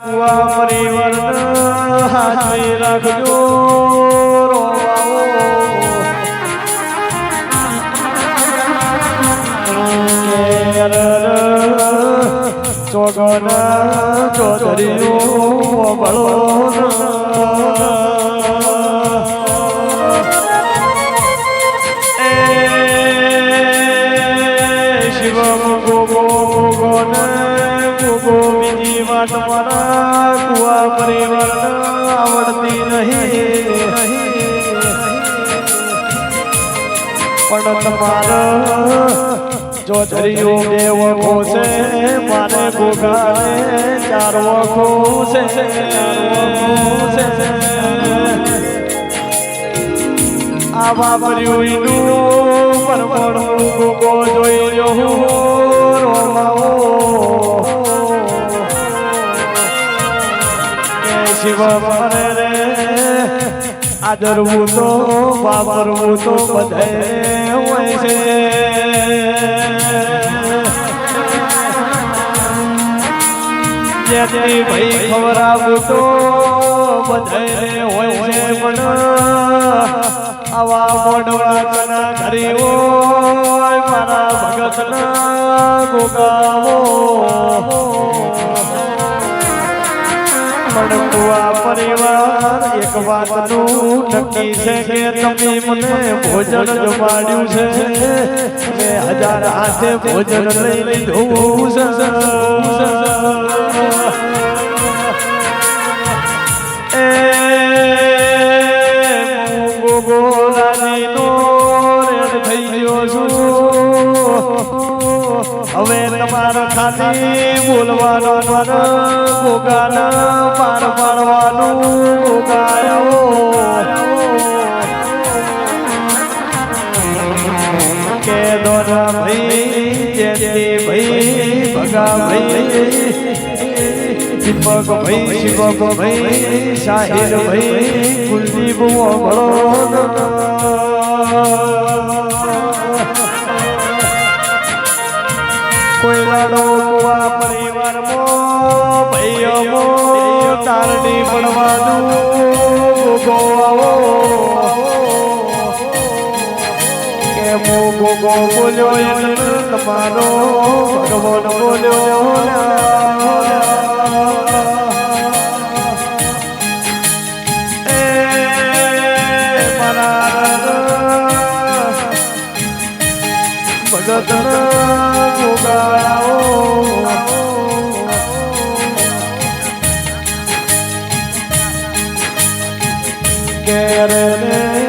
પરિવર્તન હાથે રાખજો ચોગન ભળો બીજી વાત મારા કુવા પરિવર્તન આવડતી નહીં પણ તમારા જો ધરીઓ બે વખો છે મારે ગોગાને ચાર વખો છે આ વાપર્યું ઈનું પરમણું ગોગો જોઈ રહ્યો હું રોમાઓ શિવ મારે રે. આદરવું તો, વાપરવું તો બધે હોય છે. જેથી ભાઈ ખવડાવું તો બધે હોય છે. પણ આવા મોડવા કના હોય મારા ભગતના ગોગાઓ પણ કુવા પરિવાર, એક વાતનું નક્કી છે કે તમે મને ભોજન જમાડ્યું છે. મેં હજાર હાથે ભોજન લઈ લીધું એ હું હવે તમારો ખાલી બોલવાનો ગોગાના પાર પાડવાનું ગોગાયો કે દોરા ભાઈ જેથી ભાઈ, ભગા ભાઈ, દીપક ભાઈ, શિવક ભાઈ સાહિલ ભાઈ, કુલદીપ કોઈ લાડો કુવા પરિવારમાં ભાઈઓ તારડી પડવાનું ગોગો કે મો ગોગો બોલ્યો એટલે તમારો ભગવાન બોલ્યો ભગત ગોગાઓ કે રે રે